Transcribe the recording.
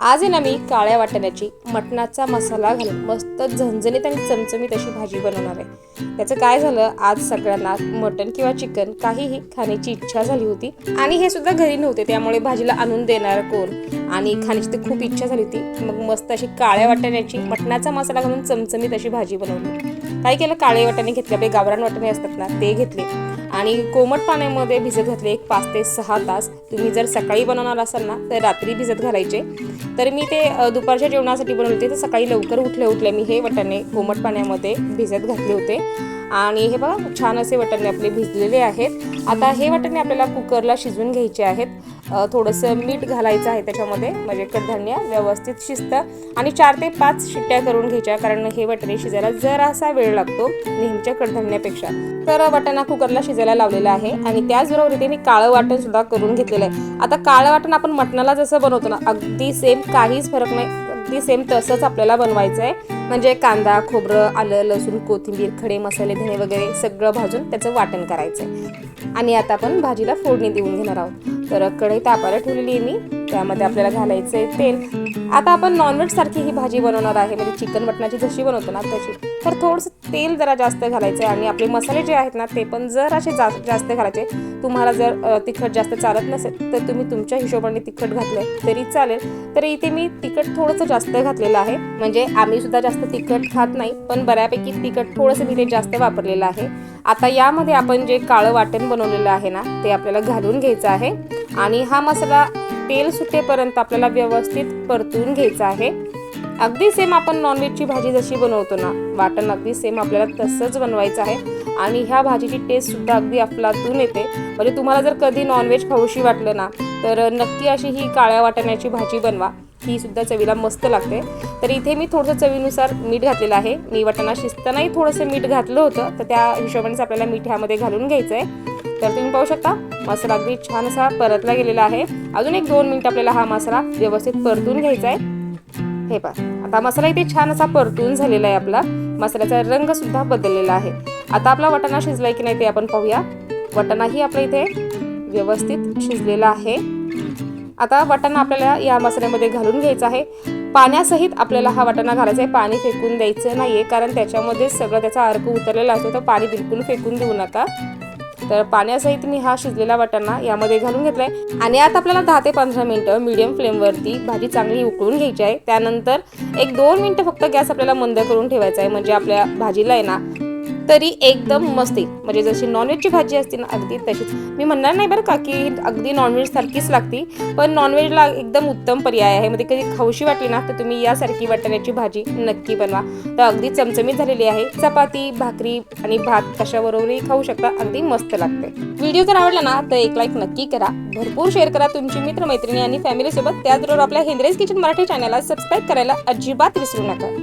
आज आहे ना मी काळ्या वाटाण्याची मटणाचा मसाला घालून मस्त झणझणीत आणि चमचमीत अशी भाजी बनवणार आहे. त्याचं काय झालं आज सगळ्यांना मटण किंवा चिकन काहीही खाण्याची इच्छा झाली होती आणि हे सुद्धा घरी नव्हते त्यामुळे भाजीला आणून देणार कोण? आणि खाण्याची तर खूप इच्छा झाली होती. मग मस्त अशी काळ्या वाटाण्याची मटणाचा मसाला घालून चमचमीत अशी भाजी बनवली. काय केलं काळे वाटाणे घेतले आपले गावरान वाटाणे असतात ना ते घेतले. आणि कोमट पाण्यामध्ये भिजत घातले एक पाच ते सहा तास. तुम्ही जर सकाळी बनवणार असाल ना तर रात्री भिजत घालायचे. तर मी ते दुपारच्या जेवणासाठी बनवले होते. तर सकाळी लवकर उठले उठले मी हे वटाणे कोमट पाण्यामध्ये भिजत घातले होते. आणि हे बघा छान असे वटाणे आपले भिजलेले आहेत. आता हे वटाणे आपल्याला कुकरला शिजवून घ्यायचे आहेत. थोडंसं मीठ घालायचं आहे त्याच्यामध्ये म्हणजे कडधान्य व्यवस्थित शिजतं आणि चार ते पाच शिट्ट्या करून घ्यायच्या कारण हे वाटणे शिजायला जरासा वेळ लागतो नेहमीच्या कडधान्यापेक्षा तर वाटाणा कुकरला शिजायला लावलेला आहे आणि त्याचबरोबर इथे मी काळं वाटण सुद्धा करून घेतलेलं आहे. आता काळं वाटण आपण मटणाला जसं बनवतो ना अगदी सेम काहीच फरक नाही अगदी सेम तसंच आपल्याला बनवायचं आहे. म्हणजे कांदा खोबरं आलं लसूण कोथिंबीर खडे मसाले धणे वगैरे सगळं भाजून त्याचं वाटण करायचं आहे. आणि आता आपण भाजीला फोडणी देऊन घेणार आहोत. तर कढई तापायला ठेवलेली आहे मी. त्यामध्ये आपल्याला घालायचं आहे तेल. आता आपण नॉनव्हेज सारखी ही भाजी बनवणार आहे. म्हणजे चिकन मटणाची जशी बनवतो ना तशी. तर थोडंसं तेल जरा जास्त घालायचं आहे आणि आपले मसाले जे आहेत ना ते पण जर असे जा जास्त घालायचे तुम्हाला जर तिखट जास्त चालत नसेल तर तुम्ही तुमच्या हिशोबाने तिखट घातलं तरी चालेल. तर इथे मी तिखट थोडंसं जास्त घातलेलं आहे. म्हणजे आम्ही सुद्धा जास्त तिखट खात नाही पण बऱ्यापैकी तिखट थोडंसं मी ते जास्त वापरलेलं आहे. आता यामध्ये आपण जे काळं वाटण बनवलेलं आहे ना ते आपल्याला घालून घ्यायचं आहे. आणि हा मसाला तेल सुटेपर्यंत आपल्याला व्यवस्थित परतून घ्यायचा आहे. अगदी सेम आपण नॉनव्हेजची भाजी जशी बनवतो ना वाटण अगदी सेम आपल्याला तसंच बनवायचं आहे. आणि ह्या भाजीची टेस्ट सुद्धा अगदी अफलातून येते. म्हणजे तुम्हाला जर कधी नॉनव्हेज खाऊशी वाटलं ना तर नक्की अशी ही काळ्या वाटण्याची भाजी बनवा. ही सुद्धा चवीला मस्त लागते. तर इथे मी थोडंसं चवीनुसार मीठ घातलेलं आहे. मी वाटाणा शिजतानाही थोडंसं मीठ घातलं होतं तर त्या हिशोबानेच आपल्याला मीठ ह्यामध्ये घालून घ्यायचं आहे तर तुम्ही पाहू शकता मसाला अगदी छान असा परतला गेलेला आहे. अजून एक दोन मिनिट आपल्याला हा मसाला व्यवस्थित परतून घ्यायचा आहे. हे पहा आता मसाला इथे छान असा परतून झालेला आहे आपला. मसाल्याचा रंग सुद्धा बदललेला आहे. आता आपला वटाणा शिजलाय की नाही ते आपण पाहूया. वटाणाही आपल्या इथे व्यवस्थित शिजलेला आहे. आता वाटाणा आपल्याला या मसाल्यामध्ये घालून घ्यायचा आहे. पाण्यासहित आपल्याला हा वाटाणा घालायचा आहे. पाणी फेकून द्यायचं नाहीये कारण त्याच्यामध्ये सगळं त्याचा अर्क उतरलेला असतो तर पाणी बिलकुल फेकून देऊ नका. तर पाण्यासहित मी हा शिजलेला वाटाणा यामध्ये घालून घेतलाय. आणि आता आपल्याला दहा ते पंधरा मिनिटं मीडियम फ्लेमवरती भाजी चांगली उकळून घ्यायची आहे. त्यानंतर एक दोन मिनिटं फक्त गॅस आपल्याला मंद करून ठेवायचा आहे. म्हणजे आपल्या भाजीला आहे ना तरी एकदम मस्त येईल. म्हणजे जशी नॉनव्हेजची भाजी असते ना अगदी तशीच. मी म्हणणार नाही बरं का की अगदी नॉनव्हेज सारखीच लागती पण नॉनव्हेजला एकदम उत्तम पर्याय आहे. मध्ये कधी खाऊशी वाटली ना तर तुम्ही यासारखी वाटाण्याची भाजी नक्की बनवा. तर अगदी चमचमीत झालेली आहे. चपाती भाकरी आणि भात कशाबरोबरही खाऊ शकता. अगदी मस्त लागते. व्हिडिओ जर आवडला ना तर एक लाईक नक्की करा. भरपूर शेअर करा तुमची मित्रमैत्रिणी आणि फॅमिलीसोबत त्याचबरोबर आपल्या हिंद्रेज किचन मराठी चॅनलला सबस्क्राईब करायला अजिबात विसरू नका.